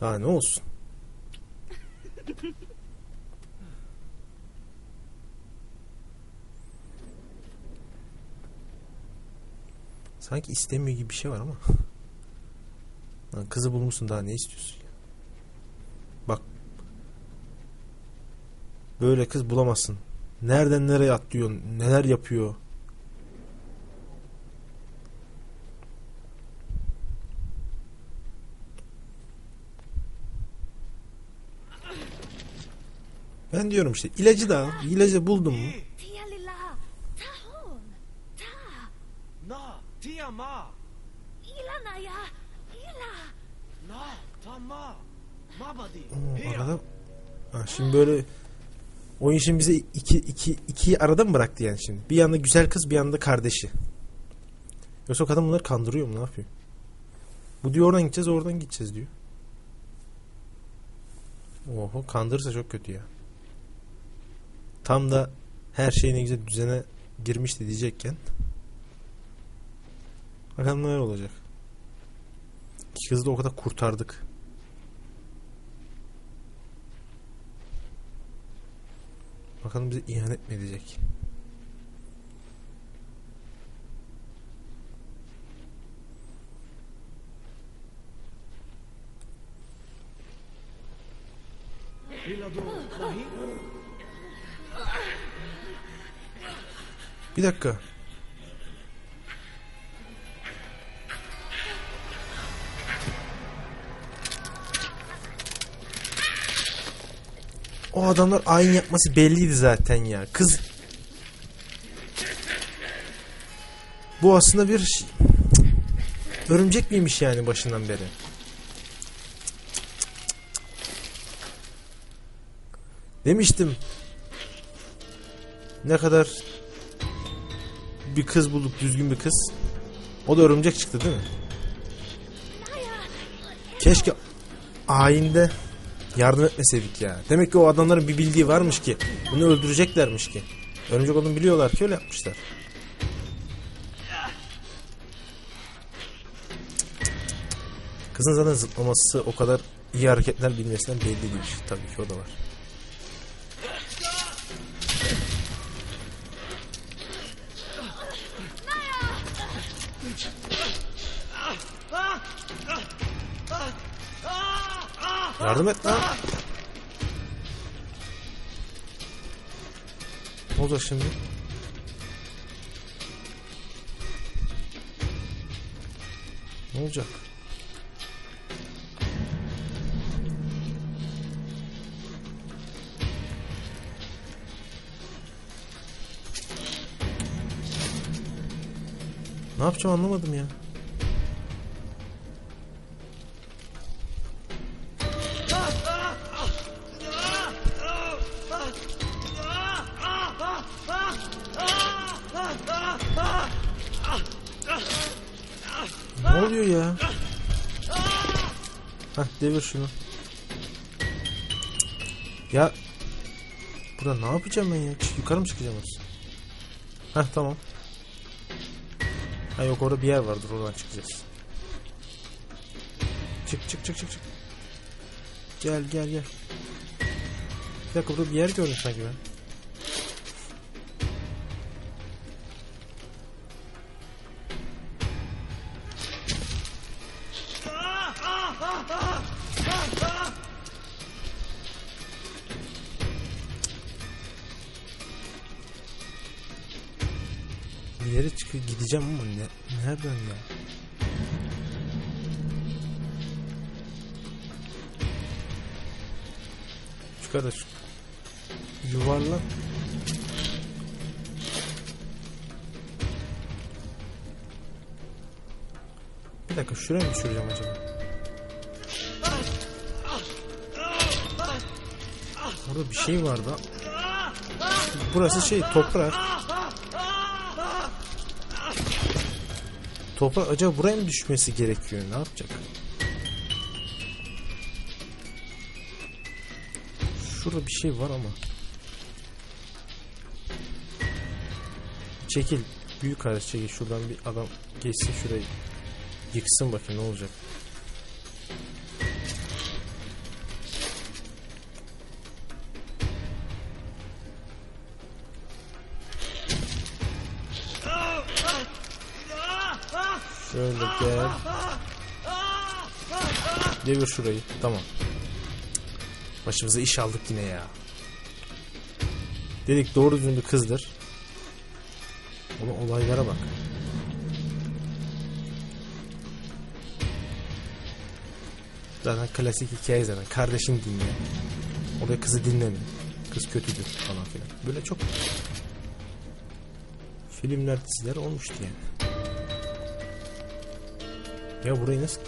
Ha ne olsun. Sanki istemiyor gibi bir şey var ama. Lan kızı bulmuşsun daha ne istiyorsun ya? Bak. Böyle kız bulamazsın. Nereden nereye atlıyor, neler yapıyor. Ben diyorum işte ilacı da al. İlacı mu? Mabadi, Oo, pia. arada ha, şimdi böyle oyun şimdi bize iki, iki, ikiyi arada mı bıraktı yani şimdi? Bir yanda güzel kız bir yanda kardeşi. Yoksa o kadın bunları kandırıyor mu ne yapıyor? Bu diyor oradan gideceğiz oradan gideceğiz diyor. Oho kandırırsa çok kötü ya. Tam da her şey ne güzel düzene girmişti diyecekken. Bakalım neler olacak. İki kızı da o kadar kurtardık. Bakalım bize ihanet mi edecek? Bir dakika. O adamlar ayin yapması belliydi zaten ya. Kız Bu aslında bir örümcek miymiş yani başından beri? Demiştim. Ne kadar bir kız bulduk düzgün bir kız. O da örümcek çıktı değil mi? Keşke ayinde yardım etmeseydik ya. Demek ki o adamların bir bildiği varmış ki. Bunu öldüreceklermiş ki. Örümcek olduğunu biliyorlar ki öyle yapmışlar. Kızın zaten zıplaması o kadar iyi hareketler bilmesinden belli değil. Tabii ki o da var. Yardım et lan. Ne olacak şimdi? Ne olacak? Ne yapacağım anlamadım ya. Devir şunu. Ya burada ne yapacağım ben ya? Yukarı mı çıkacağım orası? Hah tamam. Ha yok orada bir yer vardır oradan çıkacağız. Çık çık çık çık çık. Gel gel gel. Bir dakika burada bir yer gördüm sanki ben. Yuvarlan. Bir dakika şuraya mı düşüreceğim acaba? Orada bir şey vardı. Burası şey toprak. Toprak acaba buraya mı düşmesi gerekiyor? Ne yapacak? Şurada bir şey var ama. Çekil. Büyük araç çekil. Şuradan bir adam geçsin şurayı. Yıksın bakayım ne olacak. Şöyle gel. Devir şurayı. Tamam. Başımıza iş aldık yine ya. Dedik doğru düzgün bir kızdır. Olaylara bak. Zaten klasik hikaye zaten. Kardeşin dinle. O da kızı dinleme. Kız kötüdür falan filan. Böyle çok filmler diziler olmuştu yani. Ya burayı nasıl...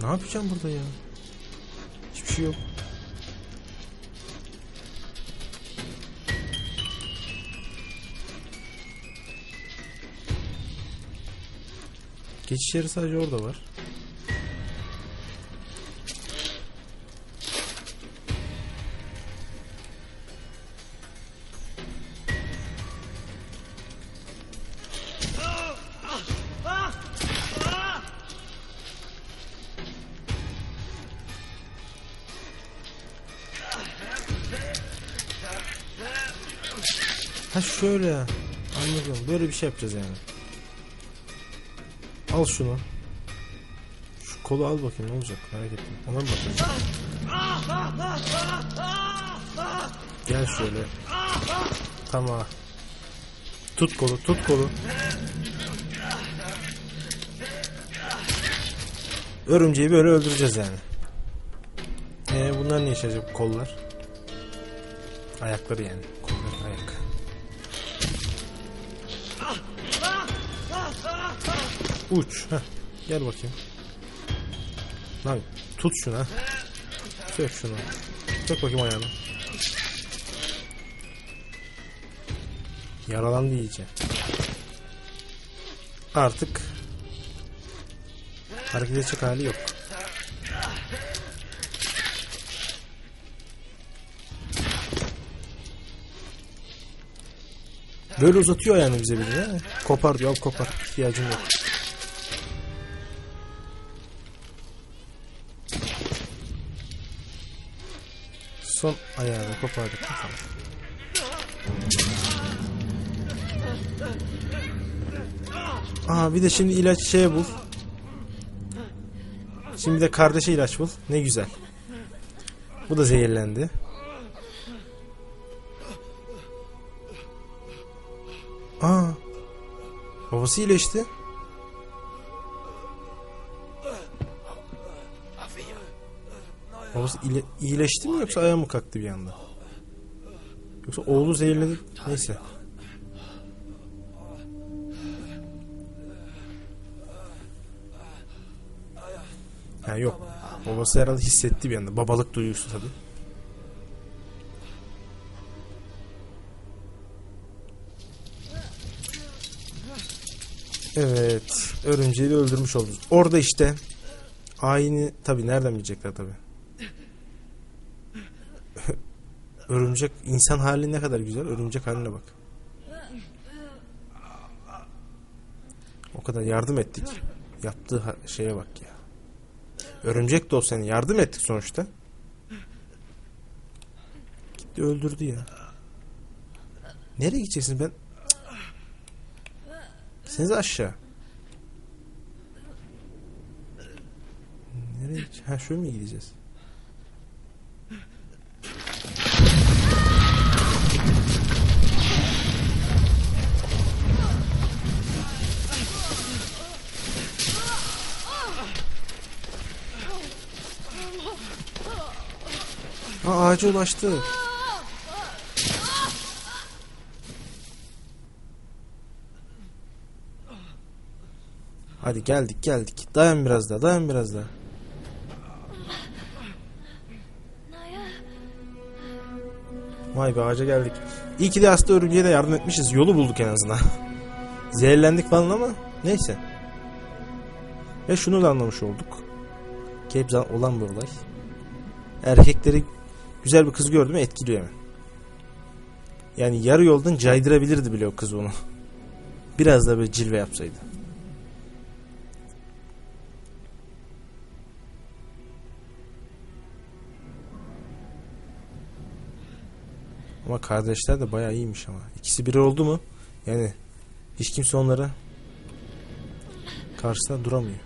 Ne yapacağım burada ya? Hiçbir şey yok. Geçiş yeri sadece orada var. Ha şöyle. Anladım. Böyle bir şey yapacağız yani. Al şunu. Şu kolu al bakayım ne olacak merak ettim. Ona mı? Gel şöyle. Tamam. Tut kolu, tut kolu. Örümceği böyle öldüreceğiz yani. Ee, bunlar ne işe kollar? Ayakları yani. Uç. Heh. Gel bakayım. Lan tut şunu ha. Sök şunu. Sök bakayım ayağını. Yaralandı iyice. Artık hareket edecek hali yok. Böyle uzatıyor yani bize bir de. Kopar diyor kopar. İhtiyacım yok. Son ayağını kopardık. Tamam. Aa bir de şimdi ilaç şeye bul. Şimdi de kardeşe ilaç bul. Ne güzel. Bu da zehirlendi. Aa. Babası iyileşti. Babası ile- iyileşti mi yoksa ayağı mı kalktı bir anda? Yoksa oğlu zehirledi. Neyse. Ha yok. Babası herhalde hissetti bir anda. Babalık duygusu tabii. Evet. Örümceği de öldürmüş olduk. Orada işte aynı tabii nereden bilecekler tabii. Örümcek insan hali ne kadar güzel. Örümcek haline bak. O kadar yardım ettik. Yaptığı şeye bak ya. Örümcek de olsa yani yardım ettik sonuçta. Gitti öldürdü ya. Nereye gideceksin ben? Seniz aşağı. Nereye? Ha şöyle mi gideceğiz? Aa, ağaca ulaştı. Hadi geldik geldik. Dayan biraz daha dayan biraz daha. Vay be ağaca geldik. İyi ki de hasta örümceğe de yardım etmişiz. Yolu bulduk en azından. Zehirlendik falan ama neyse. Ve şunu da anlamış olduk. Ki olan bir olay. Erkekleri güzel bir kız gördü mü etkiliyor hemen. Yani yarı yoldan caydırabilirdi bile o kız onu. Biraz da böyle cilve yapsaydı. Ama kardeşler de bayağı iyiymiş ama. İkisi biri oldu mu? Yani hiç kimse onlara karşısında duramıyor.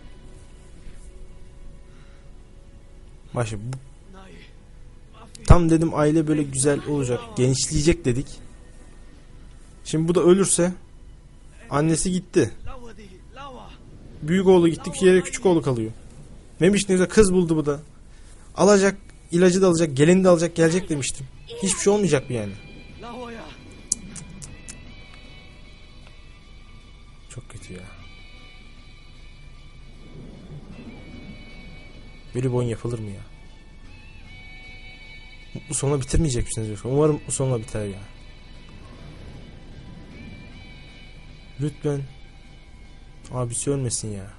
Bak şimdi bu. Tam dedim aile böyle güzel olacak, genişleyecek dedik. Şimdi bu da ölürse annesi gitti. Büyük oğlu gitti, yere küçük oğlu kalıyor. Demiş ne güzel kız buldu bu da. Alacak, ilacı da alacak, gelini de alacak, gelecek demiştim. Hiçbir şey olmayacak mı yani? Çok kötü ya. Böyle oyun yapılır mı ya? Mutlu sonla bitirmeyecek misiniz yoksa? Umarım mutlu sonla biter ya. Lütfen. Abisi ölmesin ya.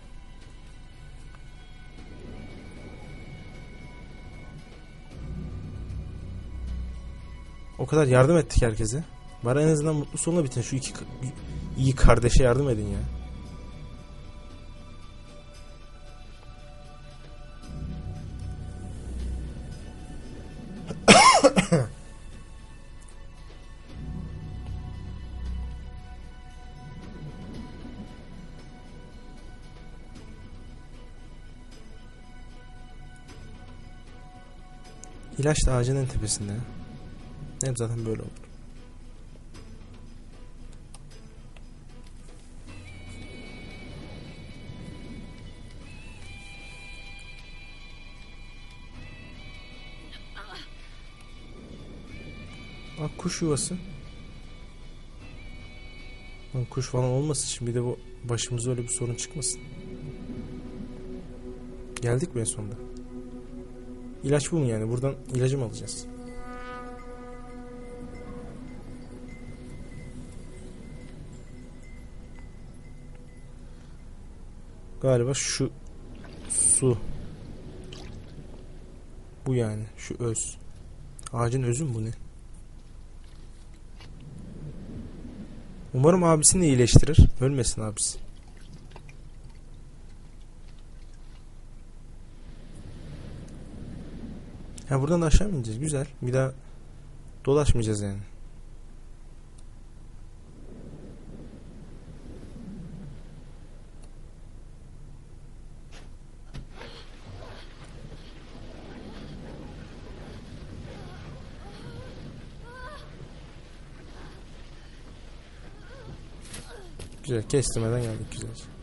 O kadar yardım ettik herkese. Bari en azından mutlu sonla bitin. Şu iki iyi kardeşe yardım edin ya. İlaç da ağacın en tepesinde. Hep zaten böyle olur. Bak kuş yuvası. Lan kuş falan olmasın şimdi bir de bu başımıza öyle bir sorun çıkmasın. Geldik mi en sonunda? İlaç bu mu yani? Buradan ilacı mı alacağız? Galiba şu su. Bu yani. Şu öz. Ağacın özü mü bu ne? Umarım abisini iyileştirir. Ölmesin abisi. Ha buradan da aşağı mı ineceğiz? Güzel. Bir daha dolaşmayacağız yani. Güzel. Kestirmeden geldik güzelce.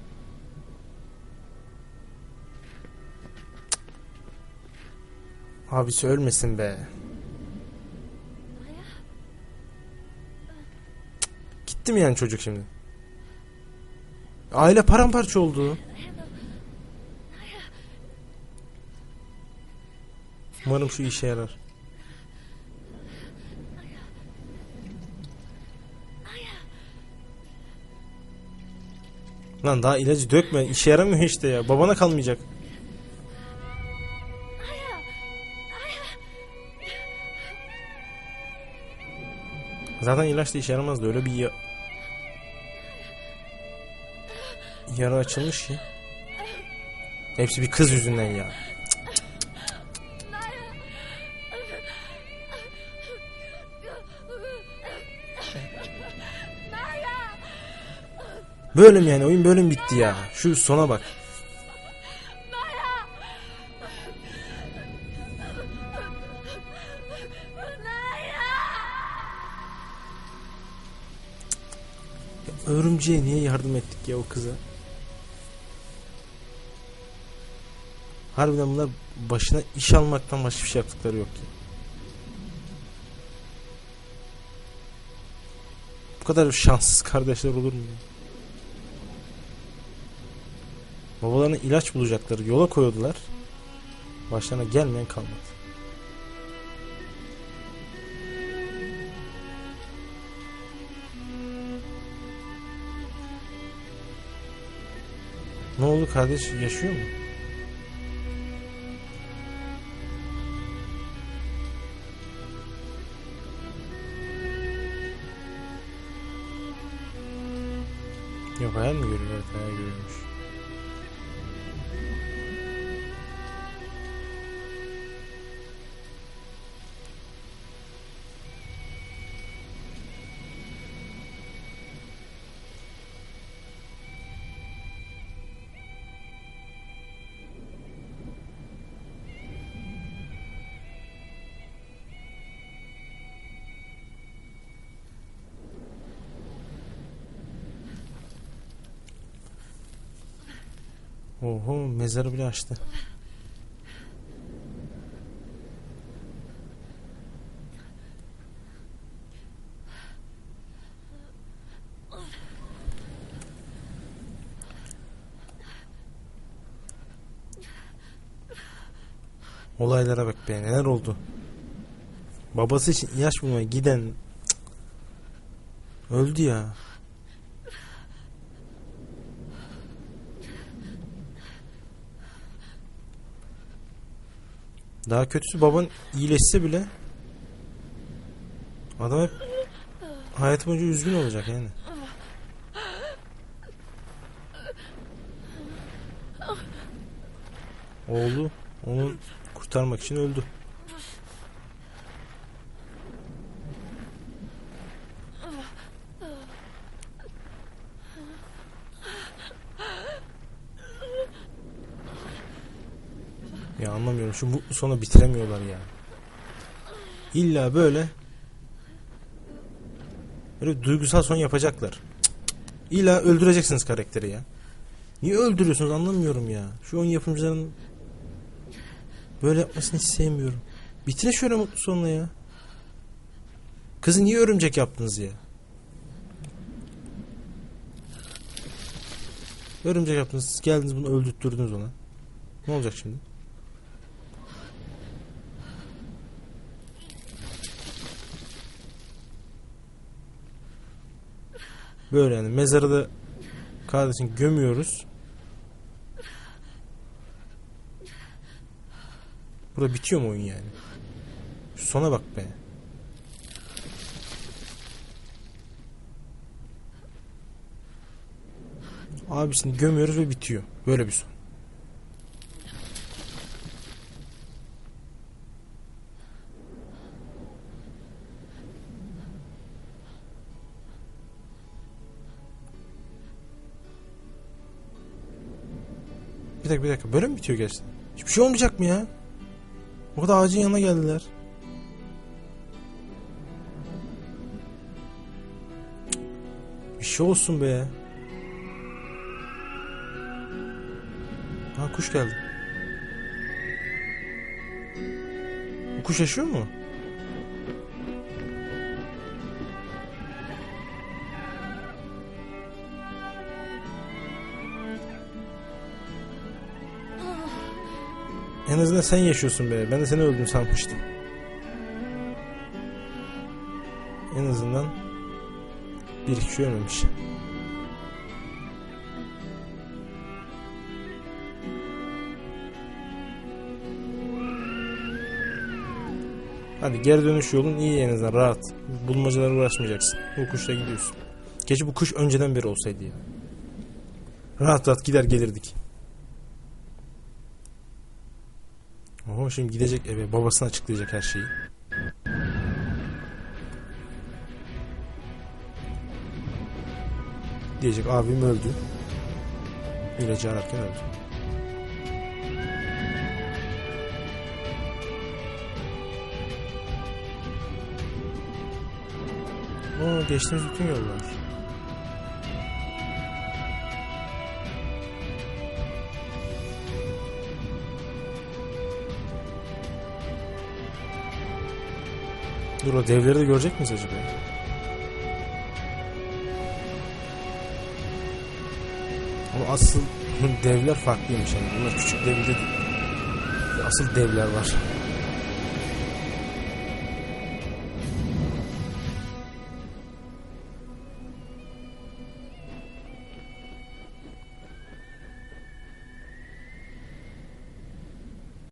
Abisi ölmesin be. Gitti mi yani çocuk şimdi? Aile paramparça oldu. Umarım şu işe yarar. Lan daha ilacı dökme. işe yaramıyor işte ya. Babana kalmayacak. Zaten ilaç da işe yaramazdı. Öyle bir ya... yara açılmış ki. Hepsi bir kız yüzünden ya. Böyle mi yani? Oyun böyle mi bitti ya? Şu sona bak. Örümceğe niye yardım ettik ya o kıza? Harbiden bunlar başına iş almaktan başka bir şey yaptıkları yok ya. Bu kadar şanssız kardeşler olur mu? Babalarına ilaç bulacakları yola koyuyordular. Başlarına gelmeyen kalmadı. Ne oldu kardeş yaşıyor mu? Yok hayal mi görüyor? Evet hayal görüyormuş. Oho mezarı bile açtı. Olaylara bak be neler oldu. Babası için ilaç bulmaya giden Cık. öldü ya. Daha kötüsü baban iyileşse bile adam hep hayatı boyunca üzgün olacak yani. Oğlu onu kurtarmak için öldü. Ya anlamıyorum şu mutlu sonu bitiremiyorlar ya. İlla böyle böyle duygusal son yapacaklar. İlla öldüreceksiniz karakteri ya. Niye öldürüyorsunuz anlamıyorum ya. Şu oyun yapımcılarının böyle yapmasını hiç sevmiyorum. Bitirin şöyle mutlu sonla ya. Kızı niye örümcek yaptınız ya? Örümcek yaptınız. Geldiniz bunu öldürttürdünüz ona. Ne olacak şimdi? Böyle yani mezarı da kardeşim gömüyoruz. Burada bitiyor mu oyun yani? Şu sona bak be. Abisini gömüyoruz ve bitiyor. Böyle bir son. Bir dakika bir dakika. Böyle mi bitiyor gerçekten? Hiçbir şey olmayacak mı ya? O kadar ağacın yanına geldiler. Bir şey olsun be. Ha kuş geldi. Bu kuş yaşıyor mu? En azından sen yaşıyorsun be. Ben de seni öldüm sanmıştım. En azından bir kişi ölmemiş. Hadi geri dönüş yolun iyi en azından rahat. Bulmacalara uğraşmayacaksın. Bu kuşla gidiyorsun. Gece bu kuş önceden beri olsaydı ya. Rahat rahat gider gelirdik. Oho şimdi gidecek eve babasına açıklayacak her şeyi. Diyecek abim öldü. İlacı ararken öldü. Oo geçtiğimiz bütün yollar. Dur o devleri de görecek miyiz acaba? Ama asıl devler farklıymış yani. Bunlar küçük dev de değil. Asıl devler var.